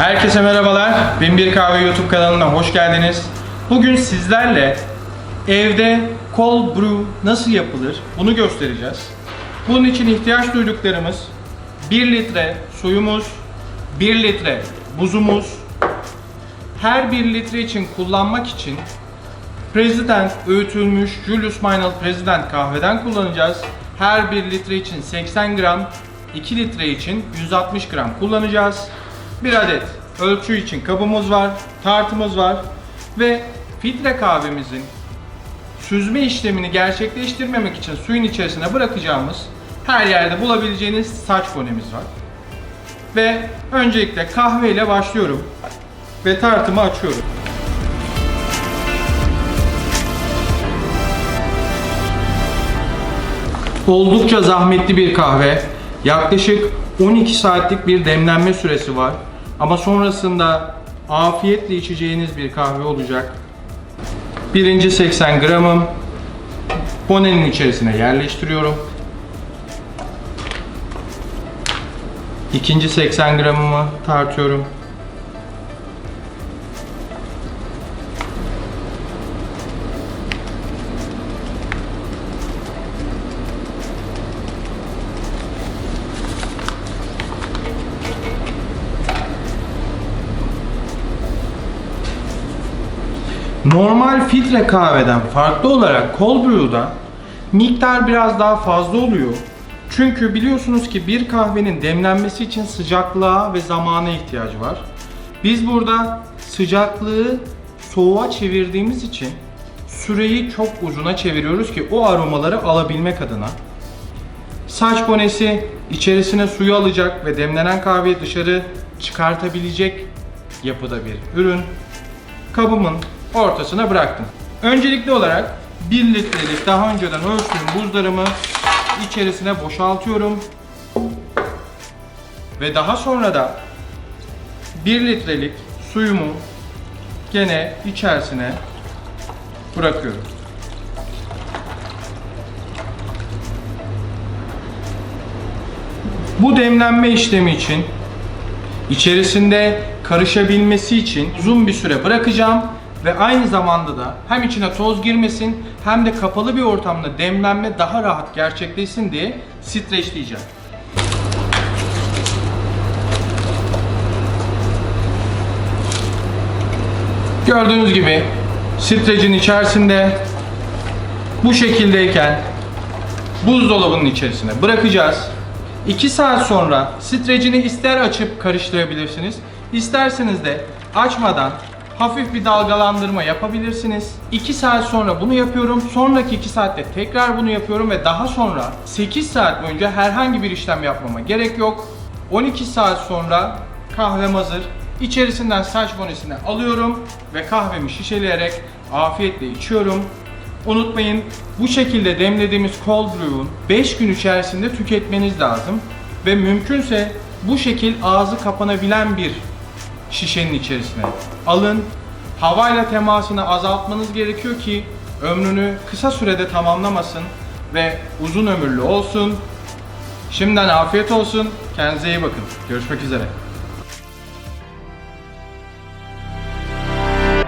Herkese merhabalar. Bin Bir Kahve YouTube kanalına hoş geldiniz. Bugün sizlerle evde cold brew nasıl yapılır bunu göstereceğiz. Bunun için ihtiyaç duyduklarımız 1 litre suyumuz, 1 litre buzumuz, her 1 litre için kullanmak için President öğütülmüş Julius Meinl President kahveden kullanacağız. Her 1 litre için 80 gram, 2 litre için 160 gram kullanacağız. Bir adet ölçü için kabımız var, tartımız var ve filtre kahvemizin süzme işlemini gerçekleştirmemek için suyun içerisine bırakacağımız her yerde bulabileceğiniz saç bonemiz var. Ve öncelikle kahve ile başlıyorum ve tartımı açıyorum. Oldukça zahmetli bir kahve. Yaklaşık 12 saatlik bir demlenme süresi var. Ama sonrasında afiyetle içeceğiniz bir kahve olacak. Birinci 80 gramım bonenin içerisine yerleştiriyorum. İkinci 80 gramımı tartıyorum. Normal filtre kahveden farklı olarak cold brew'da miktar biraz daha fazla oluyor. Çünkü biliyorsunuz ki bir kahvenin demlenmesi için sıcaklığa ve zamana ihtiyacı var. Biz burada sıcaklığı soğuğa çevirdiğimiz için süreyi çok uzuna çeviriyoruz ki o aromaları alabilmek adına. Saç bonesi içerisine suyu alacak ve demlenen kahveyi dışarı çıkartabilecek yapıda bir ürün. Kabımın ortasına bıraktım. Öncelikli olarak 1 litrelik daha önceden ölçtüğüm buzlarımı içerisine boşaltıyorum. Ve daha sonra da 1 litrelik suyumu gene içerisine bırakıyorum. Bu demlenme işlemi için içerisinde karışabilmesi için uzun bir süre bırakacağım ve aynı zamanda da hem içine toz girmesin hem de kapalı bir ortamda demlenme daha rahat gerçekleşsin diye streçleyeceğim. Gördüğünüz gibi strecin içerisinde bu şekildeyken buzdolabının içerisine bırakacağız. 2 saat sonra strecini ister açıp karıştırabilirsiniz, isterseniz de açmadan hafif bir dalgalandırma yapabilirsiniz. 2 saat sonra bunu yapıyorum. Sonraki 2 saatte tekrar bunu yapıyorum ve daha sonra 8 saat boyunca herhangi bir işlem yapmama gerek yok. 12 saat sonra kahvem hazır. İçerisinden saç bonesini alıyorum ve kahvemi şişeleyerek afiyetle içiyorum. Unutmayın bu şekilde demlediğimiz cold brew'un 5 gün içerisinde tüketmeniz lazım. Ve mümkünse bu şekil ağzı kapanabilen bir şişenin içerisine alın. Havayla temasını azaltmanız gerekiyor ki ömrünü kısa sürede tamamlamasın ve uzun ömürlü olsun. Şimdiden afiyet olsun. Kendinize iyi bakın. Görüşmek üzere.